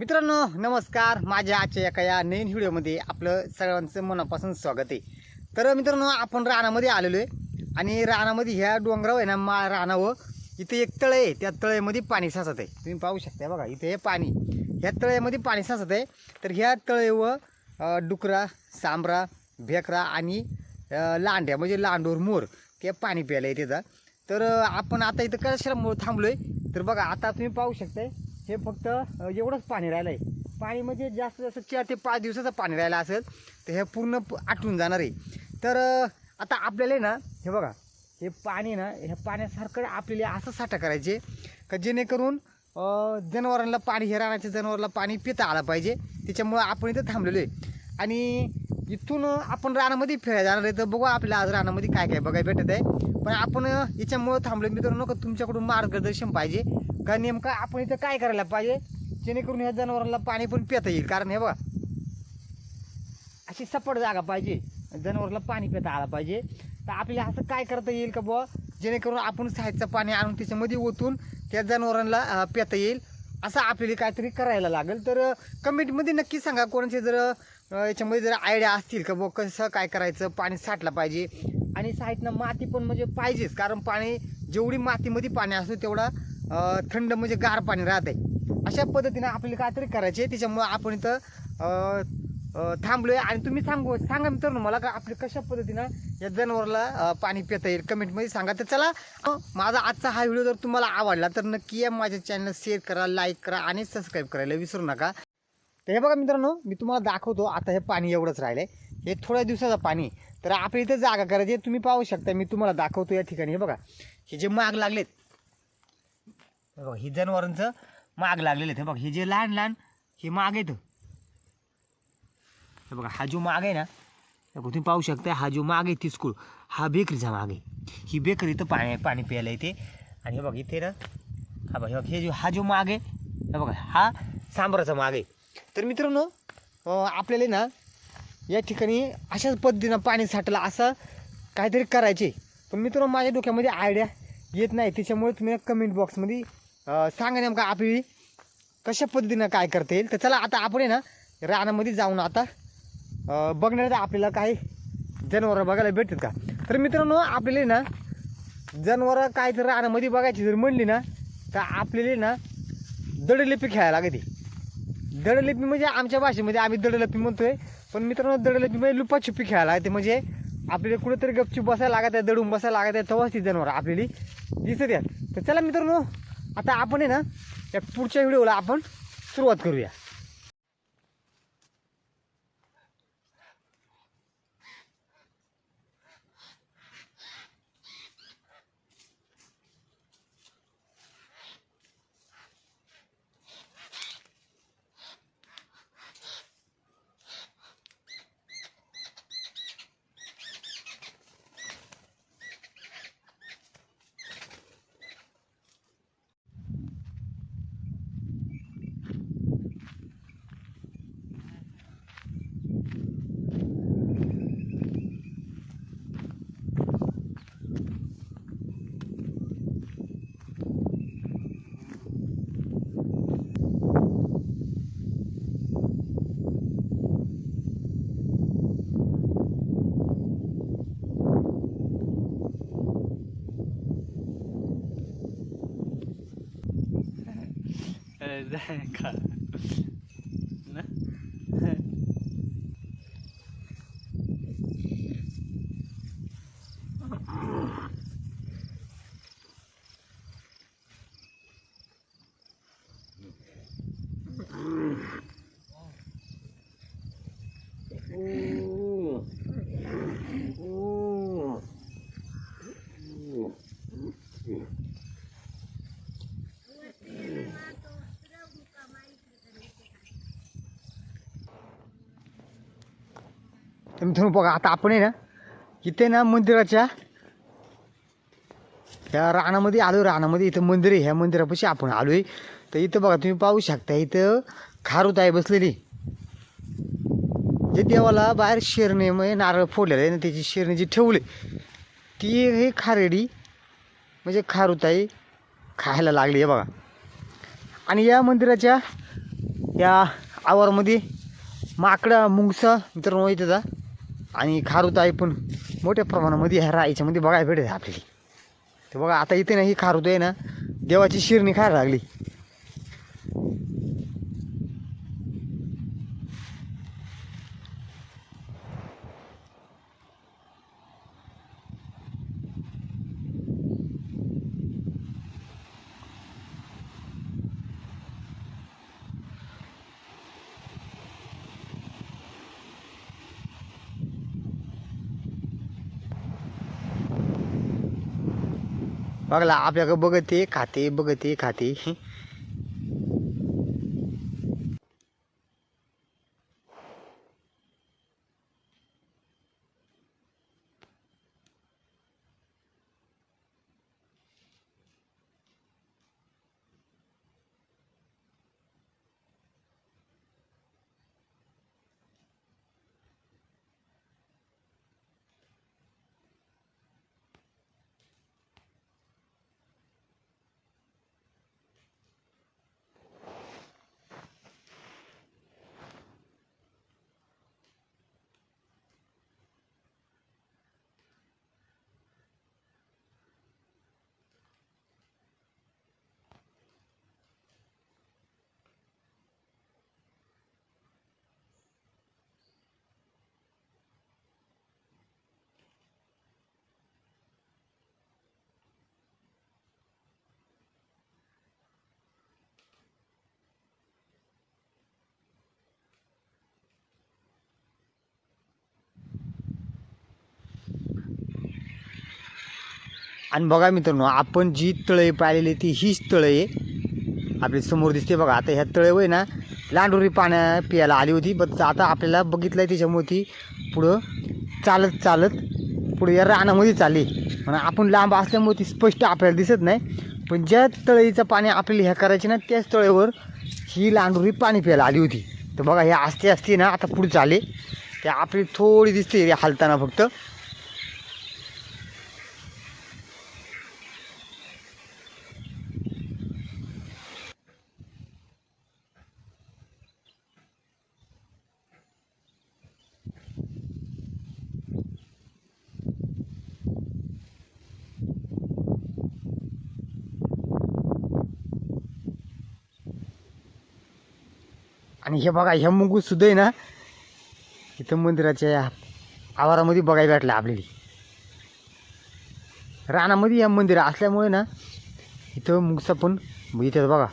मित्रांनो नमस्कार. माझ्या आजच्या एका या नवीन व्हिडिओमध्ये आपलं सगळ्यांचं मनापासून स्वागत आहे. तर मित्रांनो आपण रानामध्ये आलेलो आहे आणि रानामध्ये ह्या डोंगरावर आहे ना मा रानावर इथे एक तळे आहे. त्या तळ्यामध्ये पाणी साचत आहे. तुम्ही पाहू शकता बघा इथे हे पाणी. ह्या तळ्यामध्ये पाणी साचत आहे. तर ह्या तळेवर डुकरा सांबरा भेकरा आणि लांड्या म्हणजे लांडोर मोर ते पाणी प्यायला आहे तिथं तर आपण आता इथं कशामुळे थांबलो आहे तर बघा आता तुम्ही पाहू शकताय हे फक्त एवढंच पाणी राहिलं आहे पाणी म्हणजे जास्त जास्त चार ते पाच दिवसाचं पाणी राहिलं असेल तर हे पूर्ण प- आटून जाणार आहे. तर आता आपल्याला आहे ना हे बघा हे पाणी ना ह्या पाण्यासारखं आपल्याला असं साठा करायचे का जेणेकरून जनावरांना पाणी हे रानाच्या जनावरांना पाणी पिता आलं पाहिजे. त्याच्यामुळं आपण इथं थांबलेलो आहे. आणि इथून आपण रानामध्ये फिरायला जाणार आहे. तर बघू आपल्याला आज रानामध्ये काय काय बघायला भेटत आहे पण आपण याच्यामुळं थांबलो. मित्रांनो का तुमच्याकडून मार्गदर्शन पाहिजे. का नेमकं आपण इथं काय करायला पाहिजे? जेणेकरून ह्या जनावरांना पाणी पण पिता येईल. कारण हे बघा अशी सपाट जागा पाहिजे. जनावराला पाणी पिता आला पाहिजे. तर आपल्याला असं काय करता येईल का बुवा? जेणेकरून आपण साहित्य पाणी आणून त्याच्यामध्ये ओतून त्या जनावरांना अं, पिता येईल. असं आपल्याला काहीतरी करायला लागेल. तर कमेंटमध्ये नक्की सांगा कोणाचे जर याच्यामध्ये जर आयडिया असतील का बुवा? कसं काय करायचं? पाणी साठलं पाहिजे. आणि साईडनं माती पण म्हणजे पाहिजेच. कारण पाणी जेवढी मातीमध्ये पाणी असतो तेवढा थंड म्हणजे गार पाणी राहत आहे अशा पद्धतीनं आपल्याला काहीतरी करायचे त्याच्यामुळं आपण इथं थांबलोय. आणि तुम्ही सांगू सांगा मित्रांनो मला का आपली कशा पद्धतीनं या जनावरला पाणी पिता येईल? कमेंटमध्ये सांगा. तर चला माझा आजचा हा व्हिडिओ जर तुम्हाला आवडला तर नक्की या माझ्या चॅनल शेअर करा लाईक करा आणि सबस्क्राईब करायला विसरू नका. तर हे बघा मित्रांनो मी तुम्हाला दाखवतो आता हे पाणी एवढंच राहिलंय. हे थोड्या दिवसाचं पाणी तर आपल्या इथं जागा करायची तुम्ही पाहू शकता मी तुम्हाला दाखवतो या ठिकाणी. हे बघा हे जे माग लागलेत हे बघा ही जनावरांचं माग लागलेलं आहे. बघा हे जे लहान लहान हे माग आहेत. हे बघा हा जो माग आहे ना बघा, तुम्ही पाहू शकता हा जो माग आहे तिसकूळ हा बेकरीचा माग आहे. ही बेकरी इथं पाणी पाणी प्यायला येते. आणि हे बघा इथे ना हा बघा हे हे जो हा जो माग आहे हे बघा हा सांबराचा माग आहे. तर मित्रांनो आपल्याला ना या ठिकाणी अशाच पद्धतीनं पाणी साठलं असं काहीतरी करायचे. पण मित्रांनो माझ्या डोक्यामध्ये आयडिया येत नाही. त्याच्यामुळे तुम्ही कमेंट बॉक्समध्ये सांगा नेमका आपली कशा पद्धतीनं काय करता येईल. तर चला आता आपण आहे ना रानामध्ये जाऊन आता बघण्यात आपल्याला काही जनावरं बघायला भेटतात का? तर मित्रांनो आपल्याला ना जनावरं काय तर रानामध्ये बघायची जर म्हणली ना तर आपल्याला ना दडलिपी खेळायला लागते. दडलिपी म्हणजे आमच्या भाषेमध्ये आम्ही दडलिपी म्हणतोय पण मित्रांनो दडलिपी म्हणजे लुपाछुपी खेळायला लागते. म्हणजे आपल्याला कुठेतरी गपचूप बसायला लागत आहे दडून बसायला लागत आहे तेव्हाच ती जनावर आपल्याला दिसत आहेत. तर चला मित्रांनो आता आपण आहे ना या पुढच्या व्हिडिओला आपण सुरुवात करूया. का ना मित्रांनो बघा आता आपण आहे ना इथे ना मंदिराच्या ह्या रानामध्ये आलो रानामध्ये इथं मंदिर आहे ह्या मंदिरापाशी आपण आलो आहे तर इथं बघा तुम्ही पाहू शकता इथं खारूत आहे बसलेली. जे देवाला बाहेर शेरणे म्हणजे नारळ फोडलेलं आहे ना त्याची शेरणी जी ठेवली ती हे खारेडी म्हणजे खारुताई खायला लागली आहे बघा. आणि या मंदिराच्या या आवारमध्ये माकडा मुंगसा मित्रांनो इथं जा. आणि खारुताई पण मोठ्या प्रमाणामध्ये ह्या राईच्यामध्ये बघायला भेटत आहे आपल्याला. तर बघा आता इथे ना ही खारुताई आहे ना देवाची शिरणी खायला लागली. बघला आपल्याकडे बघते खाते बघते खाते. आणि बघा मित्रांनो आपण जी तळे पाहिलेली ती हीच तळे आहे आपल्यासमोर दिसते बघा. आता ह्या तळेवर ना लांडोरी पाण्या प्यायला आली होती बट आता आपल्याला बघितलं आहे त्याच्यामुळे ती पुढं चालत चालत पुढे या रानामध्ये चालली. म्हणून आपण लांब असल्यामुळे ती स्पष्ट आपल्याला दिसत नाही. पण ज्या तळईचं पाणी आपल्याला ह्या करायचे ना त्याच तळेवर ही लांडोरी पाणी प्यायला आली होती. तर बघा हे असते असते ना आता पुढे चाले ते आपली थोडी दिसते हालताना फक्त. आणि हे बघा ह्या मुंगूस सुद्धा आहे ना इथं मंदिराच्या आवारामध्ये बघायला भेटलं आपल्याला. रानामध्ये या मंदिर असल्यामुळे ना इथं मुंगसा पण इथं बघा.